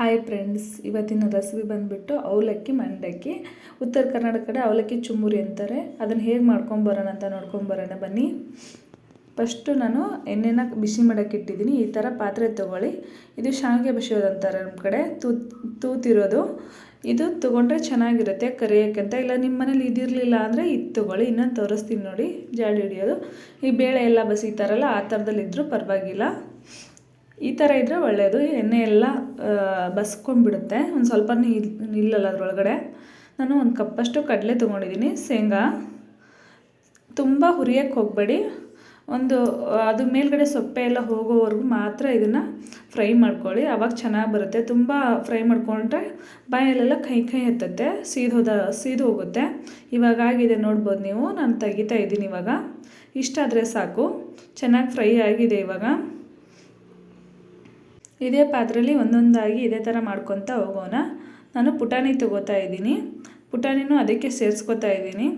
Hi friends ಇವತ್ತಿನ recipe ಬಂದುಬಿಟ್ಟು ಅವಲಕ್ಕಿ, ಮಂಡಕ್ಕಿ. ಉತ್ತರ ಕರ್ನಾಟಕ ಕಡೆ ಅವಲಕ್ಕಿ ಚುಮ್ಮುರಿ ಅಂತಾರೆ. ಅದನ್ನು ಹೇಗೆ ಮಾಡ್ಕೊಂಬರೋಣ ಅಂತ ನೋಡ್ಕೊಂಬರೋಣ ಬನ್ನಿ. ಫಸ್ಟು ನಾನು ಎಣ್ಣೆನ ಬಿಸಿ ಮಾಡೋಕ್ಕೆ ಇಟ್ಟಿದ್ದೀನಿ. ಈ ಥರ ಪಾತ್ರೆ ತೊಗೊಳ್ಳಿ. ಇದು ಶಾವಿಗೆ ಬಸಿಯೋದು ಅಂತಾರೆ ನಮ್ಮ ಕಡೆ. ತೂ, ತೂತಿರೋದು. ಇದು ತೊಗೊಂಡ್ರೆ ಚೆನ್ನಾಗಿರುತ್ತೆ ಕರಿಯೋಕ್ಕಂತ ಇಲ್ಲ ನಿಮ್ಮ ಮನೇಲಿ ಇದಿರಲಿಲ್ಲ ಅಂದರೆ ಇದು ತೊಗೊಳ್ಳಿ. ಇನ್ನೊಂದು ತೋರಿಸ್ತೀನಿ ನೋಡಿ. ಜಾಡಿ ಹಿಡಿಯೋದು. ಈ ಬೇಳೆ ಎಲ್ಲ ಬಸಿತಾರಲ್ಲ, ಆ ಥರದಲ್ಲಿದ್ದರೂ ಪರವಾಗಿಲ್ಲ. ಈ ಥರ ಇದ್ದರೆ ಒಳ್ಳೆಯದು ಎಣ್ಣೆ ಎಲ್ಲ ಬಸ್ಕೊಂಡ್ಬಿಡುತ್ತೆ. ಒಂದು ಸ್ವಲ್ಪ ನಿಲ್ಲಲ್ಲ ಅದರೊಳಗಡೆ. ನಾನು ಒಂದು ಕಪ್ಪಷ್ಟು ಕಡಲೆ ತೊಗೊಂಡಿದ್ದೀನಿ ಶೇಂಗಾ. ತುಂಬ ಹುರಿಯೋಕ್ಕೆ ಹೋಗಬೇಡಿ. ಒಂದು, ಅದು ಮೇಲ್ಗಡೆ ಸೊಪ್ಪೆ ಎಲ್ಲ ಹೋಗೋವರೆಗೂ ಮಾತ್ರ ಇದನ್ನು ಫ್ರೈ ಮಾಡ್ಕೊಳ್ಳಿ. ಆವಾಗ ಚೆನ್ನಾಗಿ ಬರುತ್ತೆ. ತುಂಬ ಫ್ರೈ ಮಾಡ್ಕೊಂಡ್ರೆ ಬಾಯಲ್ಲೆಲ್ಲ ಕೈ ಕೈ ಎತ್ತತ್ತೆ ಹೋದ, ಸೀದು ಹೋಗುತ್ತೆ. ಇವಾಗ ಆಗಿದೆ ನೋಡ್ಬೋದು ನೀವು. ನಾನು ತೆಗಿತಾ ಇದ್ದೀನಿ ಇವಾಗ. ಇಷ್ಟಾದರೆ ಸಾಕು. ಚೆನ್ನಾಗಿ ಫ್ರೈ ಆಗಿದೆ ಇವಾಗ. ಇದೇ ಪಾತ್ರೆಯಲ್ಲಿ ಒಂದೊಂದಾಗಿ ಇದೇ ಥರ ಮಾಡ್ಕೊತಾ ಹೋಗೋಣ. ನಾನು ಪುಟಾಣಿ ತೊಗೋತಾ ಇದ್ದೀನಿ. ಪುಟಾಣಿನೂ ಅದಕ್ಕೆ ಸೇರಿಸ್ಕೋತಾ ಇದ್ದೀನಿ.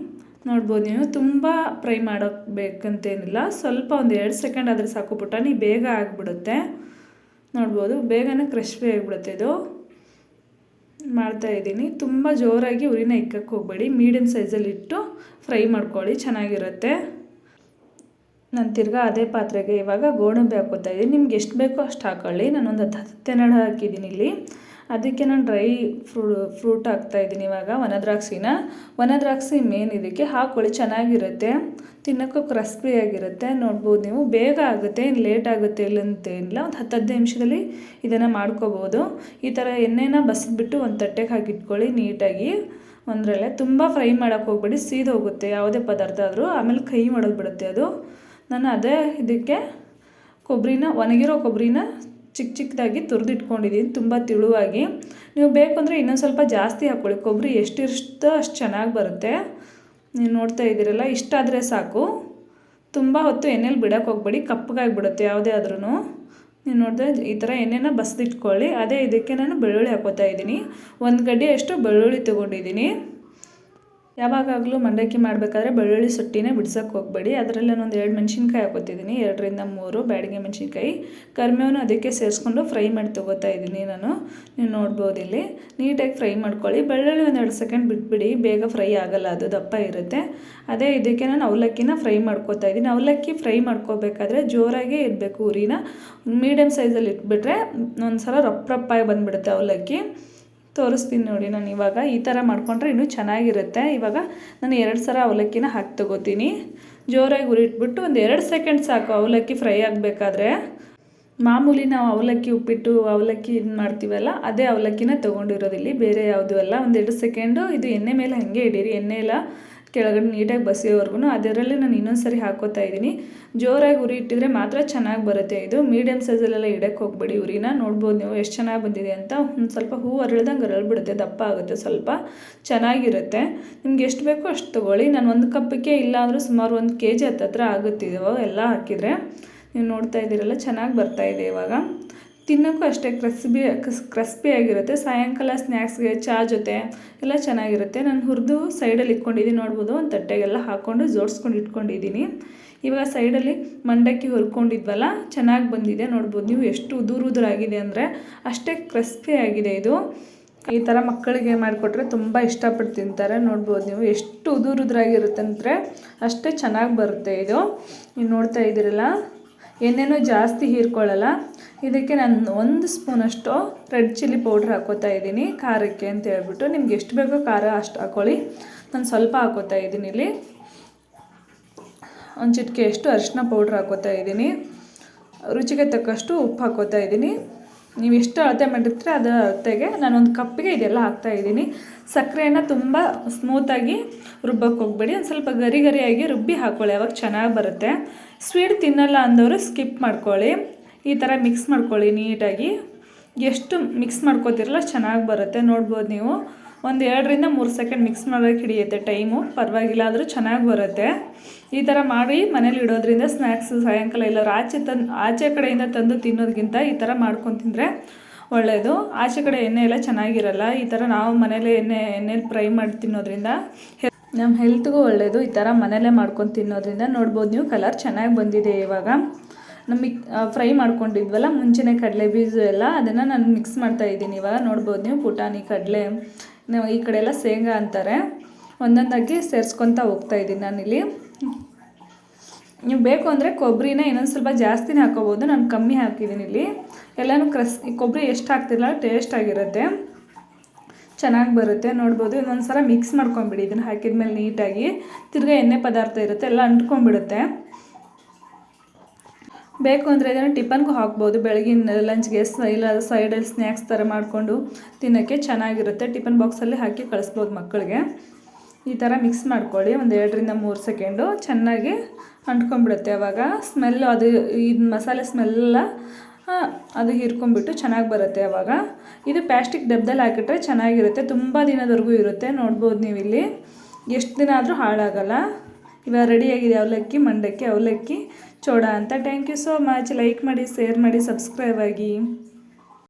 ನೋಡ್ಬೋದು ನೀವು, ತುಂಬ ಫ್ರೈ ಬೇಕಂತೇನಿಲ್ಲ ಸ್ವಲ್ಪ ಒಂದು ಎರಡು ಸೆಕೆಂಡ್ ಆದರೆ ಸಾಕು, ಪುಟಾಣಿ ಬೇಗ ಆಗಿಬಿಡುತ್ತೆ. ನೋಡ್ಬೋದು, ಬೇಗನೆ ಕ್ರಿಸ್ಪಿ ಆಗಿಬಿಡುತ್ತೆ ಇದು. ಮಾಡ್ತಾ ಇದ್ದೀನಿ. ತುಂಬ ಜೋರಾಗಿ ಉರಿನ ಇಕ್ಕಕ್ಕೆ ಹೋಗಬೇಡಿ. ಮೀಡಿಯಮ್ ಸೈಜಲ್ಲಿ ಇಟ್ಟು ಫ್ರೈ ಮಾಡ್ಕೊಳ್ಳಿ, ಚೆನ್ನಾಗಿರುತ್ತೆ. ನಾನು ತಿರ್ಗಾ ಅದೇ ಪಾತ್ರೆಗೆ ಇವಾಗ ಗೋಡಂಬಿ ಹಾಕೋತಾ ಇದ್ದೀನಿ. ನಿಮ್ಗೆ ಎಷ್ಟು ಬೇಕೋ ಅಷ್ಟು ಹಾಕೊಳ್ಳಿ. ನಾನೊಂದು ಹತ್ತು ಹತ್ತೆರಡು ಹಾಕಿದ್ದೀನಿ ಇಲ್ಲಿ. ಅದಕ್ಕೆ ನಾನು ಡ್ರೈ ಫ್ರೂ, ಫ್ರೂಟ್ ಹಾಕ್ತಾಯಿದ್ದೀನಿ ಇವಾಗ ಒಣದ್ರಾಕ್ಷಿನ ಒಣದ್ರಾಕ್ಷಿ ಮೇನ್ ಇದಕ್ಕೆ ಹಾಕ್ಕೊಳ್ಳಿ ಚೆನ್ನಾಗಿರುತ್ತೆ. ತಿನ್ನೋಕ್ಕೂ ಕ್ರಸ್ಪಿಯಾಗಿರುತ್ತೆ ನೋಡ್ಬೋದು ನೀವು. ಬೇಗ ಆಗುತ್ತೆ ಏನು ಲೇಟ್ ಆಗುತ್ತೆ ಇಲ್ಲಂತೇನಿಲ್ಲ. ಒಂದು ಹತ್ತು ಹದಿನೈದು ನಿಮಿಷದಲ್ಲಿ ಇದನ್ನು ಮಾಡ್ಕೋಬೋದು. ಈ ಥರ ಎಣ್ಣೆನ ಬಸಿದ್ಬಿಟ್ಟು ಒಂದು ತಟ್ಟೆಗೆ ಹಾಕಿಟ್ಕೊಳ್ಳಿ ನೀಟಾಗಿ. ಒಂದರಲ್ಲೇ ತುಂಬ ಫ್ರೈ ಮಾಡೋಕ್ಕೆ ಹೋಗ್ಬೇಡಿ. ಸೀದೋಗುತ್ತೆ. ಯಾವುದೇ ಪದಾರ್ಥ ಆದರೂ. ಆಮೇಲೆ ಕೈ ಮಾಡೋದು ಬಿಡುತ್ತೆ ಅದು. ನಾನು ಅದೇ ಇದಕ್ಕೆ ಕೊಬ್ಬರಿನ, ಒಣಗಿರೋ ಕೊಬ್ಬರಿನ ಚಿಕ್ಕ ಚಿಕ್ಕದಾಗಿ ತುರಿದಿಟ್ಕೊಂಡಿದ್ದೀನಿ, ತುಂಬ ತಿಳುವಾಗಿ. ನೀವು ಬೇಕು ಅಂದರೆ ಇನ್ನೊಂದು ಸ್ವಲ್ಪ ಜಾಸ್ತಿ ಹಾಕ್ಕೊಳ್ಳಿ ಕೊಬ್ಬರಿ ಎಷ್ಟಿರುತ್ತೋ ಅಷ್ಟು ಚೆನ್ನಾಗಿ ಬರುತ್ತೆ. ನೀವು ನೋಡ್ತಾ ಇದ್ದೀರಲ್ಲ ಇಷ್ಟಾದರೆ ಸಾಕು. ತುಂಬ ಹೊತ್ತು ಎಣ್ಣೆಲಿ ಬಿಡೋಕೆ ಹೋಗ್ಬೇಡಿ, ಕಪ್ಪಗಾಗಿಬಿಡುತ್ತೆ ಯಾವುದೇ ಆದ್ರೂ ನೀವು ನೋಡಿದ್ರೆ ಈ ಥರ ಎಣ್ಣೆನ ಬಸ್ದಿಟ್ಕೊಳ್ಳಿ. ಅದೇ ಇದಕ್ಕೆ ನಾನು ಬೆಳ್ಳುಳ್ಳಿ ಹಾಕೋತಾ ಇದ್ದೀನಿ. ಒಂದು ಗಡ್ಡೆ ಅಷ್ಟು ಬೆಳ್ಳುಳ್ಳಿ ತೊಗೊಂಡಿದ್ದೀನಿ. ಯಾವಾಗಲೂ ಮಂಡಕ್ಕಿ ಮಾಡಬೇಕಾದ್ರೆ ಬೆಳ್ಳುಳ್ಳಿ ಸೊಟ್ಟಿನೇ ಬಿಡ್ಸೋಕ್ಕೆ ಹೋಗಬೇಡಿ. ಅದರಲ್ಲಿ ಒಂದು ಎರಡು ಮೆಣಸಿನ್ಕಾಯಿ ಹಾಕೋತಿದ್ದೀನಿ ಎರಡರಿಂದ ಮೂರು ಬ್ಯಾಡಿಗೆ ಮೆಣಸಿನ್ಕಾಯಿ. ಕರ್ಮೇವನ್ನು ಅದಕ್ಕೆ ಸೇರಿಸ್ಕೊಂಡು ಫ್ರೈ ಮಾಡಿ ತೊಗೋತಾ ಇದ್ದೀನಿ ನಾನು. ನೀವು ನೋಡ್ಬೋದು ಇಲ್ಲಿ. ನೀಟಾಗಿ ಫ್ರೈ ಮಾಡ್ಕೊಳ್ಳಿ. ಬೆಳ್ಳುಳ್ಳಿ ಒಂದು ಎರಡು ಸೆಕೆಂಡ್ ಬಿಟ್ಬಿಡಿ. ಬೇಗ ಫ್ರೈ ಆಗೋಲ್ಲ, ಅದು ದಪ್ಪ ಇರುತ್ತೆ. ಅದೇ ಇದಕ್ಕೆ ನಾನು ಅವಲಕ್ಕಿನ ಫ್ರೈ ಮಾಡ್ಕೋತಾ ಇದ್ದೀನಿ ಅವಲಕ್ಕಿ ಫ್ರೈ ಮಾಡ್ಕೋಬೇಕಾದ್ರೆ ಜೋರಾಗೇ ಇರಬೇಕು ಉರಿನ ಮೀಡಿಯಮ್ ಸೈಜಲ್ಲಿ ಇಟ್ಬಿಟ್ರೆ ಒಂದು ಸಲ ರಪ್ಪ ರಪ್ಪಾಗಿ ಬಂದುಬಿಡುತ್ತೆ ಅವಲಕ್ಕಿ. ತೋರಿಸ್ತೀನಿ ನೋಡಿ ನಾನು ಇವಾಗ. ಈ ಥರ ಮಾಡಿಕೊಂಡ್ರೆ ಇನ್ನೂ ಚೆನ್ನಾಗಿರುತ್ತೆ. ಇವಾಗ ನಾನು ಎರಡು ಸಲ ಅವಲಕ್ಕಿನ ಹಾಕಿ ತಗೋತೀನಿ. ಜೋರಾಗಿ ಉರಿಟ್ಬಿಟ್ಟು ಒಂದು ಎರಡು ಸೆಕೆಂಡ್ ಸಾಕು ಅವಲಕ್ಕಿ ಫ್ರೈ ಆಗಬೇಕಾದ್ರೆ. ಮಾಮೂಲಿ ನಾವು ಅವಲಕ್ಕಿ ಉಪ್ಪಿಟ್ಟು, ಅವಲಕ್ಕಿ ಇದು ಮಾಡ್ತೀವಲ್ಲ, ಅದೇ ಅವಲಕ್ಕಿನ ತೊಗೊಂಡಿರೋದಿಲ್ಲಿ ಬೇರೆ ಯಾವುದೂ ಅಲ್ಲ. ಒಂದೆರಡು ಸೆಕೆಂಡು ಇದು ಎಣ್ಣೆ ಮೇಲೆ ಹಾಗೆ ಇಡೀರಿ. ಎಣ್ಣೆ ಎಲ್ಲ ಕೆಳಗಡೆ ನೀಟಾಗಿ ಬಸಿಯೋವರೆಗೂ ಅದರಲ್ಲಿ ನಾನು ಇನ್ನೊಂದು ಸರಿ ಹಾಕೋತಾ ಇದ್ದೀನಿ. ಜೋರಾಗಿ ಉರಿ ಇಟ್ಟಿದ್ರೆ ಮಾತ್ರ ಚೆನ್ನಾಗಿ ಬರುತ್ತೆ ಇದು. ಮೀಡಿಯಮ್ ಸೈಜಲ್ಲೆಲ್ಲ ಇಡಕ್ಕೆ ಹೋಗ್ಬೇಡಿ ಉರಿನ. ನೋಡ್ಬೋದು ನೀವು ಎಷ್ಟು ಚೆನ್ನಾಗಿ ಬಂದಿದೆ ಅಂತ. ಒಂದು ಸ್ವಲ್ಪ ಹೂ ಅರಳ್ದಂಗೆ ಅರಳ್ಬಿಡುತ್ತೆ ದಪ್ಪ ಆಗುತ್ತೆ ಸ್ವಲ್ಪ. ಚೆನ್ನಾಗಿರುತ್ತೆ. ನಿಮ್ಗೆ ಎಷ್ಟು ಬೇಕೋ ಅಷ್ಟು ತೊಗೊಳ್ಳಿ. ನಾನು ಒಂದು ಕಪ್ಪಿಗೆ ಇಲ್ಲ ಅಂದರೂ ಸುಮಾರು ಒಂದು ಕೆ ಜಿ ಹತ್ತತ್ರ ಆಗುತ್ತಿದೆ ಎಲ್ಲ ಹಾಕಿದರೆ. ನೀವು ನೋಡ್ತಾ ಇದ್ದೀರಲ್ಲ, ಚೆನ್ನಾಗಿ ಬರ್ತಾಯಿದೆ ಇವಾಗ. ತಿನ್ನೋಕ್ಕೂ ಅಷ್ಟೇ ಕ್ರಸ್ಬಿ ಕ್ರಸ್ಪಿ ಆಗಿರುತ್ತೆ. ಸಾಯಂಕಾಲ ಸ್ನ್ಯಾಕ್ಸ್ಗೆ ಚಹಾ ಜೊತೆ ಎಲ್ಲ ಚೆನ್ನಾಗಿರುತ್ತೆ. ನಾನು ಹುರಿದು ಸೈಡಲ್ಲಿ ಇಟ್ಕೊಂಡಿದ್ದೀನಿ. ನೋಡ್ಬೋದು, ಒಂದು ತಟ್ಟೆಗೆಲ್ಲ ಹಾಕ್ಕೊಂಡು ಜೋಡಿಸ್ಕೊಂಡು ಇಟ್ಕೊಂಡಿದ್ದೀನಿ. ಇವಾಗ ಸೈಡಲ್ಲಿ ಮಂಡಕ್ಕಿ ಹುರ್ಕೊಂಡಿದ್ವಲ್ಲ, ಚೆನ್ನಾಗಿ ಬಂದಿದೆ. ನೋಡ್ಬೋದು, ನೀವು ಎಷ್ಟು ಉದುರು ಉದುರಾಗಿದೆ ಅಂದರೆ ಅಷ್ಟೇ ಕ್ರಸ್ಪಿ ಆಗಿದೆ ಇದು. ಈ ಥರ ಮಕ್ಕಳಿಗೆ ಮಾಡಿಕೊಟ್ರೆ ತುಂಬ ಇಷ್ಟಪಟ್ಟು ತಿಂತಾರೆ. ನೋಡ್ಬೋದು, ನೀವು ಎಷ್ಟು ಉದುರು ಉದುರಾಗಿರುತ್ತೆ ಅಂದರೆ ಅಷ್ಟೇ ಚೆನ್ನಾಗಿ ಬರುತ್ತೆ ಇದು. ನೀವು ನೋಡ್ತಾ ಇದ್ದೀರಲ್ಲ? ಎಣ್ಣೆನೂ ಜಾಸ್ತಿ ಹೀರ್ಕೊಳ್ಳಲ್ಲ. ಇದಕ್ಕೆ ನಾನು ಒಂದು ಸ್ಪೂನಷ್ಟು ರೆಡ್ ಚಿಲ್ಲಿ ಪೌಡ್ರ್ ಹಾಕೋತಾ ಇದ್ದೀನಿ. ಖಾರಕ್ಕೆ ಅಂತ ಹೇಳ್ಬಿಟ್ಟು. ನಿಮ್ಗೆ ಎಷ್ಟು ಬೇಕೋ ಖಾರ ಅಷ್ಟು ಹಾಕೊಳ್ಳಿ. ನಾನು ಸ್ವಲ್ಪ ಹಾಕೋತಾ ಇದ್ದೀನಿ ಇಲ್ಲಿ. ಒಂದು ಚಿಟಿಕೆಯಷ್ಟು ಅರಿಶಿನ ಪೌಡ್ರ್ ಹಾಕೋತಾ ಇದ್ದೀನಿ. ರುಚಿಗೆ ತಕ್ಕಷ್ಟು ಉಪ್ಪು ಹಾಕೋತಾ ಇದ್ದೀನಿ. ನೀವು ಎಷ್ಟು ಅಳತೆ ಮಾಡಿರ್ತೀರ ಅದರ ಅಳತೆಗೆ ಒಂದು ಕಪ್ಪಿಗೆ ಇದೆಲ್ಲ ಹಾಕ್ತಾ ಇದ್ದೀನಿ. ಸಕ್ಕರೆಯನ್ನು ತುಂಬ ಸ್ಮೂತಾಗಿ ರುಬ್ಬಕ್ಕೆ ಹೋಗ್ಬೇಡಿ. ಒಂದು ಸ್ವಲ್ಪ ಗರಿ ಗರಿಯಾಗಿ ರುಬ್ಬಿ ಹಾಕ್ಕೊಳ್ಳಿ ಅವಾಗ ಚೆನ್ನಾಗಿ ಬರುತ್ತೆ. ಸ್ವೀಟ್ ತಿನ್ನಲ್ಲ ಅಂದವರು ಸ್ಕಿಪ್ ಮಾಡ್ಕೊಳ್ಳಿ. ಈ ಥರ ಮಿಕ್ಸ್ ಮಾಡ್ಕೊಳ್ಳಿ ನೀಟಾಗಿ. ಎಷ್ಟು ಮಿಕ್ಸ್ ಮಾಡ್ಕೋತಿರಲ್ಲ ಚೆನ್ನಾಗಿ ಬರುತ್ತೆ. ನೋಡ್ಬೋದು ನೀವು. ಒಂದು ಎರಡರಿಂದ ಮೂರು ಸೆಕೆಂಡ್ ಮಿಕ್ಸ್ ಮಾಡೋಕ್ಕೆ ಹಿಡಿಯುತ್ತೆ ಟೈಮು ಪರವಾಗಿಲ್ಲ ಆದರೂ ಚೆನ್ನಾಗಿ ಬರುತ್ತೆ. ಈ ಥರ ಮಾಡಿ ಮನೇಲಿ ಇಡೋದ್ರಿಂದ ಸ್ನ್ಯಾಕ್ಸು ಸಾಯಂಕಾಲ ಇಲ್ಲ ಆಚೆ ತಂದು, ಆಚೆ ಕಡೆಯಿಂದ ತಂದು ತಿನ್ನೋದಕ್ಕಿಂತ ಈ ಥರ ಮಾಡ್ಕೊಂಡು ತಿಂದರೆ ಒಳ್ಳೆಯದು ಆಚೆ ಕಡೆ ಎಣ್ಣೆ ಎಲ್ಲ ಚೆನ್ನಾಗಿರಲ್ಲ. ಈ ಥರ ನಾವು ಮನೇಲೇ ಎಣ್ಣೆ, ಎಣ್ಣೆಲಿ ಫ್ರೈ ಮಾಡಿ ತಿನ್ನೋದ್ರಿಂದ ನಮ್ಮ ಹೆಲ್ತ್ಗೂ ಒಳ್ಳೆಯದು ಈ ಥರ ಮನೇಲೇ ಮಾಡ್ಕೊಂಡು ತಿನ್ನೋದ್ರಿಂದ ನೋಡ್ಬೋದು ನೀವು ಕಲರ್ ಚೆನ್ನಾಗಿ ಬಂದಿದೆ ಇವಾಗ. ನಮ್ಮ ಫ್ರೈ ಮಾಡ್ಕೊಂಡಿದ್ವಲ್ಲ, ಮುಂಚೆನೇ ಕಡಲೆ ಬೀಜ ಎಲ್ಲ, ಅದನ್ನು ನಾನು ಮಿಕ್ಸ್ ಮಾಡ್ತಾ ಇದ್ದೀನಿ ಇವಾಗ. ನೋಡ್ಬೋದು ನೀವು, ಪುಟಾಣಿ, ಕಡಲೆ, ನಾವು ಈ ಕಡೆ ಎಲ್ಲ ಶೇಂಗಾ ಅಂತಾರೆ. ಒಂದೊಂದಾಗಿ ಸೇರಿಸ್ಕೊತಾ ಹೋಗ್ತಾ ಇದ್ದೀನಿ ನಾನಿಲ್ಲಿ. ನೀವು ಬೇಕು ಅಂದರೆ ಕೊಬ್ಬರಿನ ಇನ್ನೊಂದು ಸ್ವಲ್ಪ ಜಾಸ್ತಿನೇ ಹಾಕೋಬೋದು. ನಾನು ಕಮ್ಮಿ ಹಾಕಿದ್ದೀನಿ ಇಲ್ಲಿ. ಎಲ್ಲನೂ ಕ್ರಸ್ ಕೊಬ್ಬರಿ ಎಷ್ಟು ಹಾಕ್ತಿರಲ್ಲ ಟೇಸ್ಟ್ ಆಗಿರುತ್ತೆ. ಚೆನ್ನಾಗಿ ಬರುತ್ತೆ, ನೋಡ್ಬೋದು. ಇನ್ನೊಂದು ಸಲ ಮಿಕ್ಸ್ ಮಾಡ್ಕೊಂಬಿಡಿ ಇದನ್ನು ಹಾಕಿದ ಮೇಲೆ ನೀಟಾಗಿ. ತಿರ್ಗಾ ಎಣ್ಣೆ ಪದಾರ್ಥ ಇರುತ್ತೆ, ಎಲ್ಲ ಅಂಟ್ಕೊಂಬಿಡುತ್ತೆ. ಬೇಕು ಅಂದರೆ ಇದನ್ನು ಟಿಫನ್ಗೂ ಹಾಕ್ಬೋದು. ಬೆಳಗಿನ ಲಂಚ್ಗೆ ಇಲ್ಲ ಸೈಡಲ್ಲಿ ಸ್ನ್ಯಾಕ್ಸ್ ಥರ ಮಾಡಿಕೊಂಡು ತಿನ್ನೋಕ್ಕೆ ಚೆನ್ನಾಗಿರುತ್ತೆ. ಟಿಫನ್ ಬಾಕ್ಸಲ್ಲಿ ಹಾಕಿ ಕಳಿಸ್ಬೋದು ಮಕ್ಕಳಿಗೆ. ಈ ಥರ ಮಿಕ್ಸ್ ಮಾಡ್ಕೊಳ್ಳಿ. ಒಂದು ಎರಡರಿಂದ ಮೂರು ಸೆಕೆಂಡು. ಚೆನ್ನಾಗಿ ಅಂಟ್ಕೊಂಬಿಡುತ್ತೆ ಅವಾಗ. ಸ್ಮೆಲ್ಲು ಅದು, ಇದು ಮಸಾಲೆ ಸ್ಮೆಲ್ಲ ಅದು ಹೀರ್ಕೊಂಡ್ಬಿಟ್ಟು ಚೆನ್ನಾಗಿ ಬರುತ್ತೆ ಅವಾಗ. ಇದು ಪ್ಲಾಸ್ಟಿಕ್ ಡಬ್ದಲ್ಲಿ ಹಾಕಿಟ್ರೆ ಚೆನ್ನಾಗಿರುತ್ತೆ, ತುಂಬ ದಿನದವರೆಗೂ ಇರುತ್ತೆ, ನೋಡ್ಬೋದು ನೀವು ಇಲ್ಲಿ ಎಷ್ಟು ದಿನ ಆದರೂ ಹಾಳಾಗಲ್ಲ. ಇವಾಗ ರೆಡಿಯಾಗಿದೆ ಅವಲಕ್ಕಿ, ಮಂಡಕ್ಕಿ, ಅವಲಕ್ಕಿ, ಚೋಡ ಅಂತ. Thank you so much like ಮಾಡಿ ಶೇರ್ ಮಾಡಿ ಸಬ್ಸ್ಕ್ರೈಬ್ ಆಗಿ.